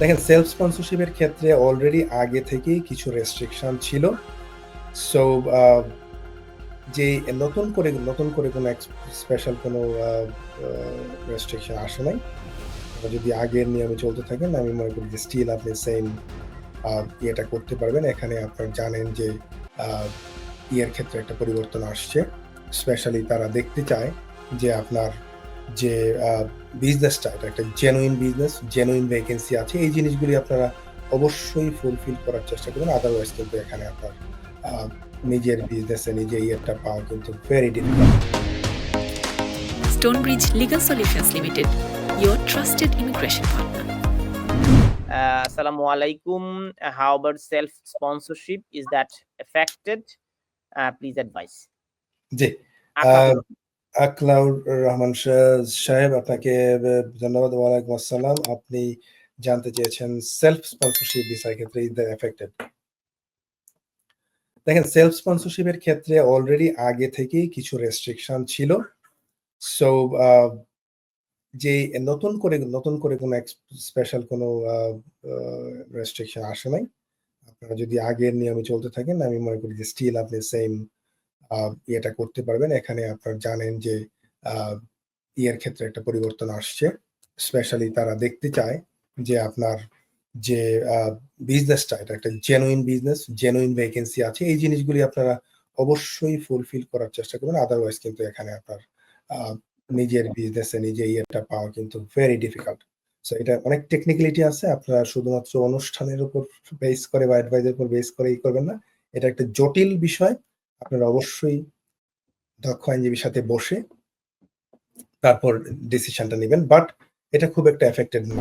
দেখেন সেলফ স্পন্সরশিপের ক্ষেত্রে অলরেডি আগে থেকেই কিছু রেস্ট্রিকশন ছিল। সো যে নতুন করে নতুন করে কোনো স্পেশাল কোনো রেস্ট্রিকশন আসে নাই। যদি আগের নিয়মে চলতে থাকেন আমি মনে করি যে স্টিল আপনি সেম ইয়েটা করতে পারবেন। এখানে আপনারা জানেন যে ইয়ের ক্ষেত্রে একটা পরিবর্তন আসছে। স্পেশালি তারা দেখতে চায় যে আপনার যে বিজনেসটা একটা জেনুইন বিজনেস জেনুইন ভ্যাকেন্সি আছে এই জিনিসগুলি আপনারা অবশ্যই ফুলফিল করার চেষ্টা করবেন আদারওয়াইজ কিন্তু এখানে আপনার নিজের বিজনেসে নিজেই একটা পাওয়া কিন্তু very difficult Stonebridge legal solutions limited your আসসালামু আলাইকুম how about sponsorship is that affected please advice জি আকলাউর রহমান সাহেব, আপনাকে ধন্যবাদ, ওয়ালাইকুম আসসালাম। আপনি জানতে চেয়েছেন সেলফ স্পন্সরশিপ বিষয়ের ক্ষেত্রে ইজ দ্য এফেক্টেড দেখেন সেলফ স্পন্সরশিপের ক্ষেত্রে অলরেডি আগে থেকেই কিছু রেস্ট্রিকশন ছিল। সো যে নতুন করে নতুন করে কোনো স্পেশাল কোনো রেস্ট্রিকশন আসে নাই। আপনারা যদি আগের নিয়মে চলতে থাকেন, আমি মনে করি যে স্টিল আপনি সেম ইয়েটা করতে পারবেন। এখানে আপনারা জানেন যে ইয়ের ক্ষেত্রে একটা পরিবর্তন আসছে। স্পেশালি তারা দেখতে চায় যে আপনার যে বিজনেসটা এটা একটা জেনুইন বিজনেস জেনুইন ভ্যাকেন্সি আছে। এই জিনিসগুলি আপনারা অবশ্যই ফুলফিল করার চেষ্টা করবেন আদারওয়াইজ কিন্তু এখানে আপনার নিজের বিজনেসে নিজে ইয়েটা পাওয়া কিন্তু ভেরি ডিফিকাল্ট সো এটা অনেক টেকনিক্যালিটি আছে। আপনারা শুধুমাত্র অনুষ্ঠানের উপর বেস করে বা অ্যাডভাইজের উপর বেস করে ই করবেন না। এটা একটা জটিল বিষয়। আপনারা অবশ্যই দক্ষ আইনজীবীর সাথে বসে তারপর ডিসিশনটা নেবেন বাট এটা খুব একটা এফেক্টেড না।